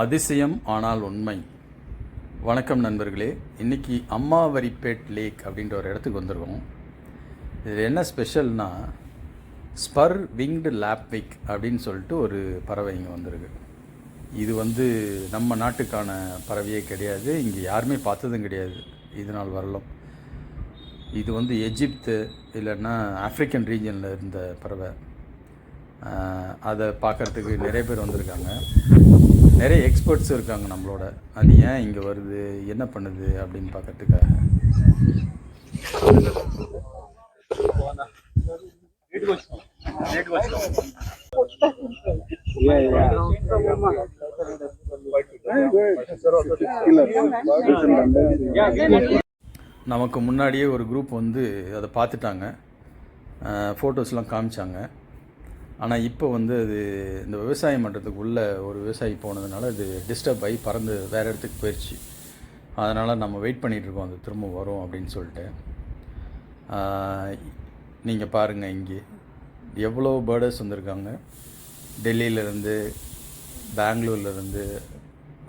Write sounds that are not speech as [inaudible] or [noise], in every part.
அதிசயம் ஆனால் உண்மை. வணக்கம் நண்பர்களே. இன்றைக்கி அம்மாவரிப்பேட் லேக் அப்படின்ற ஒரு இடத்துக்கு வந்திருக்கோம். இதில் என்ன ஸ்பெஷல்னா ஸ்பர் விங்டு லேப்விக் அப்படின்னு சொல்லிட்டு ஒரு பறவை இங்கே வந்திருக்கு. இது வந்து நம்ம நாட்டுக்கான பறவையே கிடையாது. இங்கே யாருமே பார்த்ததும் கிடையாது. இது நாள் வரலாம். இது வந்து எஜிப்து இல்லைன்னா ஆஃப்ரிக்கன் ரீஜனில் இருந்த பறவை. அதை பார்க்கறதுக்கு நிறைய பேர் வந்திருக்காங்க. நிறைய எக்ஸ்பர்ட்ஸ் இருக்காங்க நம்மளோட. அது ஏன் இங்கே வருது? என்ன பண்ணுது? அப்படின்னு பார்க்கறதுக்காக. நமக்கு முன்னாடியே ஒரு குரூப் வந்து அதை பார்த்துட்டாங்க. ஃபோட்டோஸ்லாம் காமிச்சாங்க. ஆனால் இப்போ வந்து அது இந்த விவசாயம் பண்ணுறதுக்கு உள்ள ஒரு விவசாயி போனதுனால அது டிஸ்டர்ப் ஆகி பறந்து வேறு இடத்துக்கு போயிடுச்சு அதனால் நம்ம வெயிட் பண்ணிகிட்டு இருக்கோம். அது திரும்ப வரும் அப்படின்னு சொல்லிட்டு. நீங்கள் பாருங்கள் இங்கே. எவ்வளோ பேர்டர்ஸ் வந்திருக்காங்க. டெல்லியிலேருந்து பெங்களூர்லேருந்து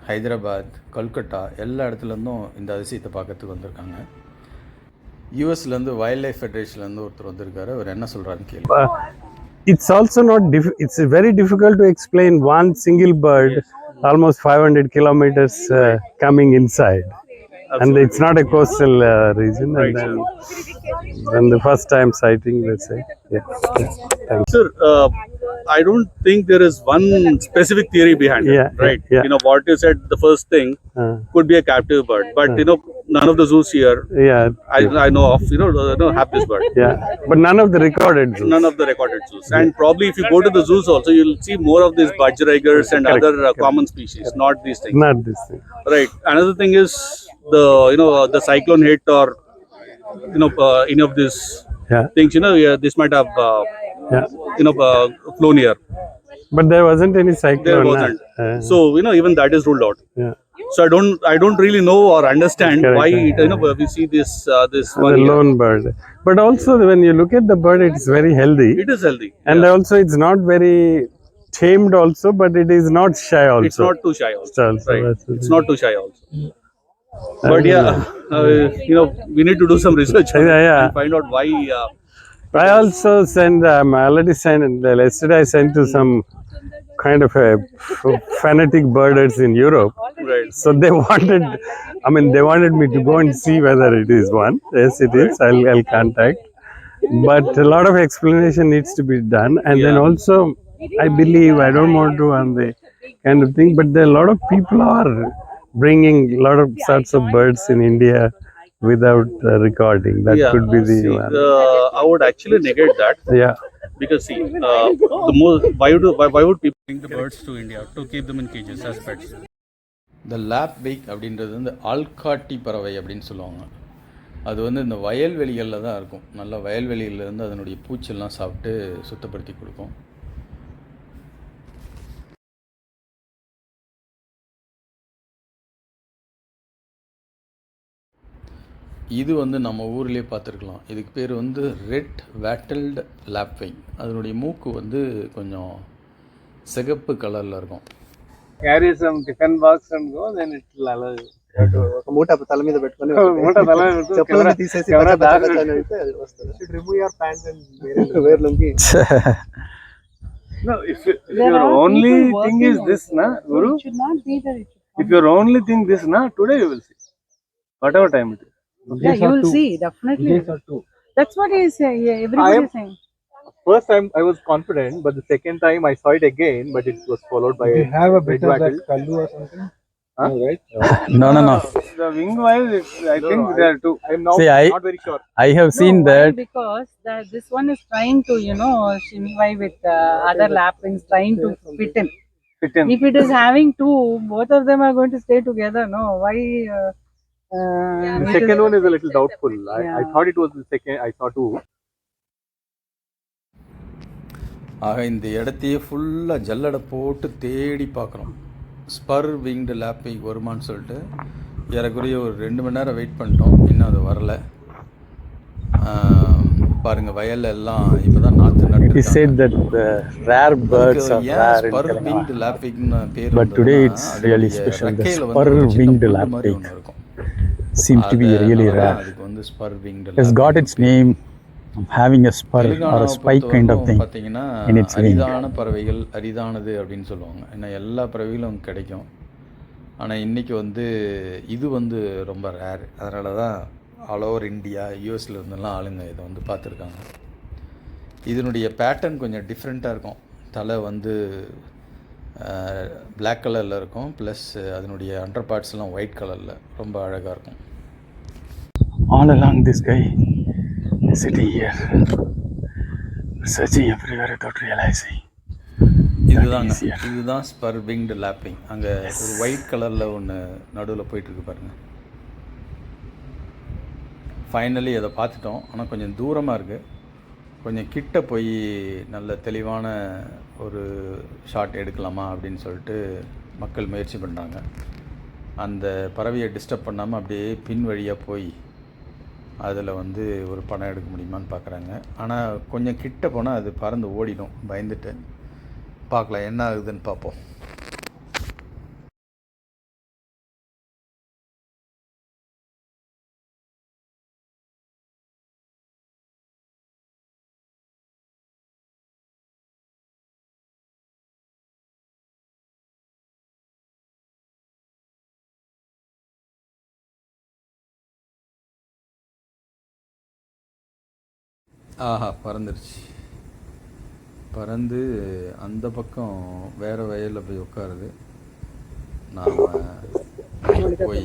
ஹைதராபாத் கல்கட்டா எல்லா இடத்துலேருந்தும் இந்த அதிசயத்தை பார்க்கறதுக்கு வந்திருக்காங்க. யூஎஸ்லேருந்து வைல்ட் லைஃப் ஃபெடரேஷன்லேருந்து ஒருத்தர் வந்திருக்காரு. அவர் என்ன சொல்கிறாருன்னு கேள்வி it's also not diff- it's very difficult to explain one single bird almost 500 kilometers uh, coming inside. And it's not a coastal uh, region. And then, the first time sighting let's say yeah thanks Sir, uh, I don't think there is one specific theory behind Yeah, it, right? yeah. You know, what you said, the first thing uh, could be a captive bird, but you know, none of the zoos here yeah I, I know of, you know, uh, no, have this bird. yeah but none of the recorded zoos. None of the recorded zoos. And probably if you go to the zoos also, you'll see more of these budgerigars and Correct, other uh, common species, not these things. not this thing Right. Another thing is the, you know, uh, the cyclone hit or, you know, uh, any of these yeah things, you know, yeah, this might have, uh, yeah you know, uh, flown here. but there wasn't any cyclone There wasn't. uh, So you know, even that is ruled out. yeah So I don't, I don't really know or understand why it, you know we see this, uh, this the one. here. lone bird but also when you look at the bird it's very healthy It is healthy, and also it's not very tamed also but it is not shy also it's not too shy also. also, Right. It's not too shy also. But yeah, [laughs] uh, you know, we need to do some research Yeah, yeah. and find out why. Uh, I also sent um, I already sent yesterday I sent to some kind of a fanatic birders in Europe. Right. so they wanted I mean they wanted me to go and see whether it is one. Yes it is. I'll, I'll contact. But a lot of explanation needs to be done. And then also I believe I don't want to on the kind of thing but there a lot of people are bringing a lot of sorts of birds in India without uh, recording that yeah. could be the see, one the- I would actually negate that yeah because see, uh, the most why would why, why would people bring the birds to India to keep them in cages as pets? இந்த lapwing அப்படின்றது வந்து ஆள்காட்டி பறவை அப்படின்னு சொல்லுவாங்க அது வந்து இந்த வயல்வெளிகளில் தான் இருக்கும் நல்ல வயல்வெளியிலேருந்து அதனுடைய பூச்செல்லாம் சாப்பிட்டு சுத்தப்படுத்தி கொடுக்கும் இது வந்து நம்ம ஊர்லேயே பார்த்துருக்கலாம் இதுக்கு பேர் வந்து ரெட் வேட்டல்டு லேப்வை அதனுடைய மூக்கு வந்து கொஞ்சம் சிகப்பு கலரில் இருக்கும் carry some tiffin box and go, then it will allow you. ఒక మూట తల మీద పెట్టుకొని మూట తల మీద పెట్టుకొని చెప్పులన్నీ కెమెరా- తీసేసి కెమెరా పచ్చ పచ్చ దారి- పచ్చ అని వెళ్తే అది వస్తుంది should remove your pants and వేర్లొంగి No, if, you, if There your are only people thing working is on this, na, Guru, It should not be there. It should if your only thing this, na, today you will see. Whatever time it is. Yeah, you will see definitely. That's what he is saying. Yeah, everybody am- is saying. First time I was confident, but the second time I saw it again, but it was followed by a have a red wattle. or something? Huh? Right? [laughs] No, no, no. The wing wise, it, I No, think no, there are two. I'm now See, I- not very sure. I have no, why? Because that this one is trying to, you know, shimmy with uh, other lapwings, trying to fit in. Fit in. If it is having two, both of them are going to stay together. No, why? Uh, uh, second one is a little doubtful. I, I Yeah. thought it was the second. I saw two. ஆக இந்த இடத்தையே ஃபுல்லாக ஜல்லடை போட்டு தேடி பார்க்குறோம் spur winged lapping வருமான்னு சொல்லிட்டு ஏறக்குறைய ஒரு ரெண்டு மணி நேரம் வெயிட் பண்ணிட்டோம் இன்னும் அது வரல பாருங்கள் வயல்ல எல்லாம் இப்போ தான் நாற்று rare birds are rare in spur. Winged லாப்பிங்னு பேர் spur ஒரு சின்ன winged புல்லு மாதிரி lapwing ஒண்ணு இருக்கும். Seem to be really rare. Has got its name having a spur or a spike kind of thing. பார்த்தீங்கன்னா in its wing. அரிதான பறவைகள் அரிதானது அப்படின்னு சொல்லுவாங்க ஏன்னா எல்லா பறவைகளும் கிடைக்கும் ஆனால் இன்னைக்கு வந்து இது வந்து ரொம்ப ரேர் அதனால தான் ஆல் ஓவர் இந்தியா யூஎஸ்ல இருந்தெல்லாம் ஆளுங்க இதை வந்து பார்த்துருக்காங்க இதனுடைய பேட்டர்ன் கொஞ்சம் டிஃப்ரெண்ட்டாக இருக்கும் தலை வந்து Black கலரில் இருக்கும். ப்ளஸ் அதனுடைய அண்டர் பார்ட்ஸ்லாம் ஒயிட் கலரில் ரொம்ப அழகாக இருக்கும். Along this guy is sitting here, searching everywhere without realizing. இதுதாங்க. Easier. இதுதான் ஸ்பர் விங்டு லாப்பிங் அங்கே ஒரு ஒயிட் கலரில் ஒன்று நடுவில் போயிட்டுருக்கு பாருங்க. ஃபைனலி அதை பார்த்துட்டோம். ஆனால் கொஞ்சம் தூரமாக இருக்குது கொஞ்சம் கிட்ட போய் நல்ல தெளிவான ஒரு ஷாட் எடுக்கலாமா அப்படின்னு சொல்லிட்டு மக்கள் முயற்சி பண்ணுறாங்க அந்த பறவையை டிஸ்டர்ப் பண்ணாமல் அப்படியே பின் வழியாக போய் அதில் வந்து ஒரு படம் எடுக்க முடியுமான்னு பார்க்குறாங்க ஆனால் கொஞ்சம் கிட்ட போனால் அது பறந்து ஓடிடும். பயந்துட்டு. பார்க்கலாம் என்ன ஆகுதுன்னு பார்ப்போம். ஆஹா பறந்துருச்சு. பறந்து அந்த பக்கம் வேற வயலில் போய் உட்காருது நாம் போய்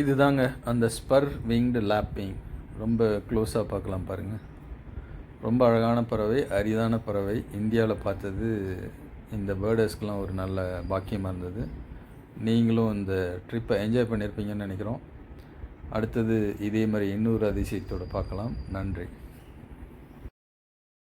இது இதுதாங்க அந்த ஸ்பர் விங்டு லேப்பிங் ரொம்ப க்ளோஸாக பார்க்கலாம் பாருங்கள் ரொம்ப அழகான பறவை அரிதான பறவை. இந்தியாவில் பார்த்தது இந்த பேர்டர்ஸ்க்கெலாம் ஒரு நல்ல பாக்கியமாக இருந்தது. நீங்களும் இந்த ட்ரிப்பை என்ஜாய் பண்ணியிருப்பீங்கன்னு நினைக்கிறோம். அடுத்தது இதே மாதிரி இன்னொரு அதிசயத்தோடு பார்க்கலாம். நன்றி.